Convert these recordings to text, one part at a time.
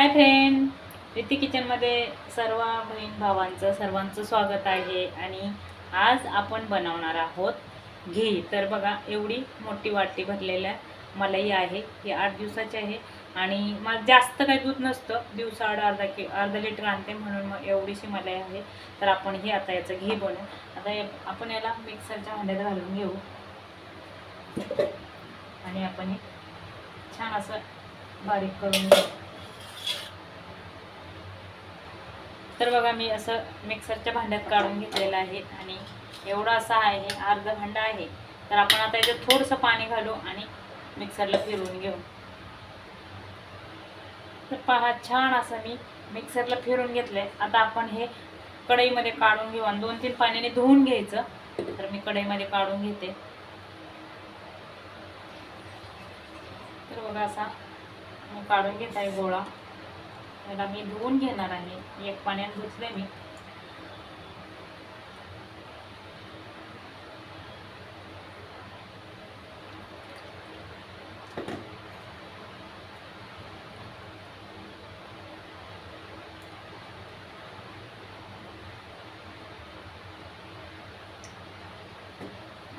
Hi friend Preeti किचनमध्ये सर्व बहीण भावांचं सर्वांचं स्वागत आहे आणि आज आपण बनवणार आहोत घी. तर बघा एवढी मोठी वाटी भरलेल्या मलाई आहे. ही आठ दिवसाची आहे आणि मग जास्त काही दूध नसतं. दिवसाआड अर्धा कि अर्धा लिटर आणते म्हणून मग एवढीशी मलाई आहे. तर आपण हे आता याचं घी बनवू. आता आपण याला मिक्सरच्या भांड्यात घालून घेऊ. आणि आपण हे छान असं बारीक करून घेऊ. तर बघा मी असं मिक्सरच्या भांड्यात काढून घेतलेलं आहे आणि एवढं असं आहे अर्ध भांड आहे. तर आपण आता याच्यात थोडंसं पाणी घालू आणि मिक्सरला फिरवून घेऊ. तर पहा छान असं मी मिक्सरला फिरून घेतलंय. आता आपण हे कढईमध्ये काढून घेऊ आणि दोन तीन पाण्याने धुवून घ्यायचं. तर मी कढईमध्ये काढून घेते. तर बघा असा मी काढून घेत आहे गोळा. त्याला मी धुवून घेणार आहे. एक पाण्यात धुतले मी.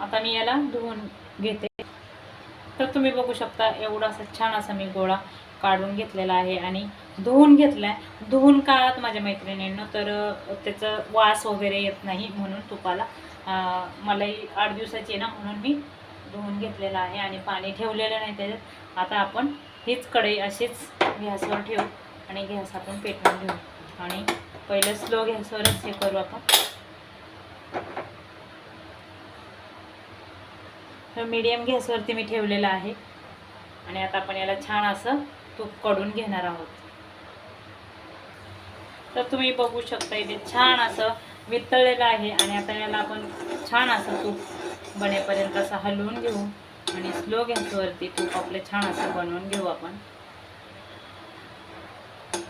आता मी याला धुवून घेते. तर तुम्ही बघू शकता एवढा असा छान असा मी गोळा काढून घेतलेला आहे आणि धुवून घेतलाय. धुवून काळात माझ्या मैत्रिणींना तर त्याचं वास वगैरे येत नाही म्हणून तुपाला. मलाही आठ दिवसाची आहे ना म्हणून मी धुवून घेतलेला आहे आणि पाणी ठेवलेलं नाही त्याच्यात. आता आपण हीच कढई अशीच गॅसवर ठेवू आणि गॅस आपण पेटवून घेऊ. आणि पहिलं स्लो गॅसवरच हे करू आपण. तर मीडियम गॅसवरती मी ठेवलेलं आहे. आणि आता आपण याला छान असं तूप काढून घेणार आहोत. तर तुम्ही बघू शकता इथे छान असं वितळलेलं आहे आणि आता याला आपण छान असं तूप बनेपर्यंत असं हलवून घेऊ आणि स्लो गॅसवरती तूप आपलं छान असं बनवून घेऊ आपण.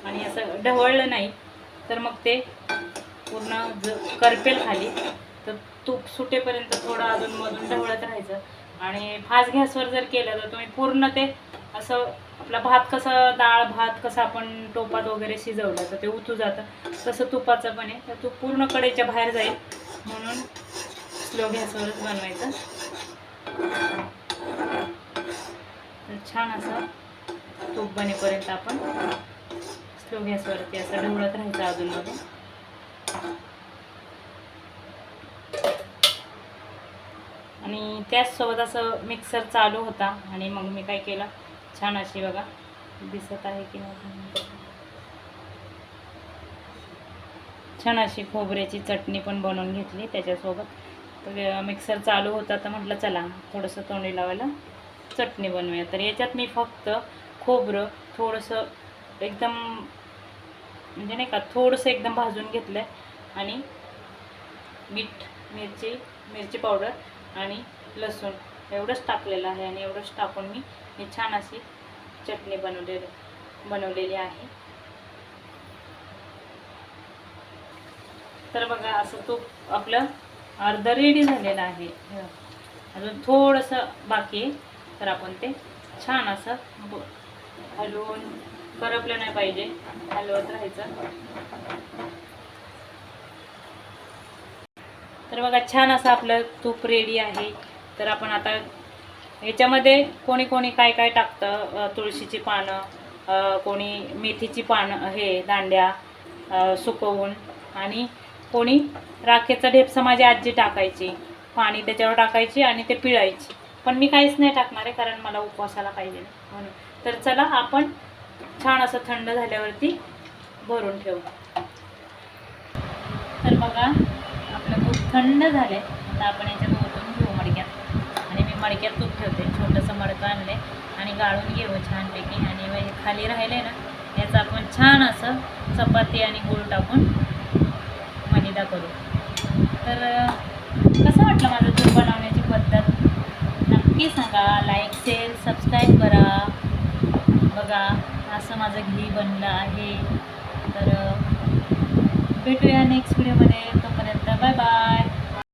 आणि असं ढवळलं नाही तर मग ते पूर्ण ज करपेल खाली तर तूप सुटेपर्यंत थोडं अजून मधून ढवळत राहायचं. आणि फास्ट गॅसवर जर केलं तर तुम्ही पूर्ण ते असं आपला भात कसं डाळ भात कसं आपण टोपात वगैरे शिजवलं तर ते उतू जातं. तसं तुपाचं पण आहे. तर तूप पूर्ण कडेच्या बाहेर जाईल. म्हणून स्लो गॅसवरच बनवायचं. तर छान असं तूप बनेपर्यंत आपण स्लो गॅसवरती असं ढवळत राहायचं अजूनमधून आणि त्याचसोबत असं मिक्सर चालू होता. आणि मग मी काय केलं? छान अशी बघा. दिसत आहे की नाही छान अशी खोबऱ्याची चटणी पण बनवून घेतली त्याच्यासोबत. तर मिक्सर चालू होता तर म्हटलं चला थोडंसं तोंडी लावायला चटणी बनवूया. तर याच्यात मी फक्त खोबरं थोडंसं एकदम म्हणजे नाही का थोडंसं एकदम भाजून घेतलं आहे आणि मीठ मिरची मिरची पावडर आणि लसूण एवढंच टाकलेलं आहे आणि एवढंच टाकून मी ही छान अशी चटणी बनवलेली बनवलेली आहे. तर बघा असं तूप आपलं अर्ध रेडी झालेलं आहे. अजून थोडंसं बाकी आहे. तर आपण ते छान असं हलवून करपलं नाही पाहिजे. हलवत राहायचं. तर बघा छान असं आपलं तूप रेडी आहे. तर आपण आता याच्यामध्ये कोणी कोणी काय काय टाकतं तुळशीची पानं कोणी मेथीची पानं हे दांड्या सुकवून आणि कोणी राखेचा ढेपसा माझी आजी टाकायची. पाणी त्याच्यावर टाकायची आणि ते पिळायची. पण मी काहीच नाही टाकणार आहे कारण मला उपवासाला पाहिजे म्हणून तर चला आपण छान असं थंड झाल्यावरती भरून ठेवू. तर बघा आपलं खूप थंड झाले आता आपण याच्यात मडक्यात तूप ठेवते छोटंसं मडकं आणले आणि गाळून घेऊ छानपैकी. आणि मग हे खाली राहिले ना याचं आपण छान असं चपाती आणि गूळ टाकून मलिदा करू. तर कसं वाटलं माझं तूप बनवण्याची पद्धत? नक्की सांगा. लाईक शेअर सबस्क्राईब करा. बघा असं माझं घी बनलं आहे. तर भेटूया नेक्स्ट व्हिडिओमध्ये तोपर्यंत बाय बाय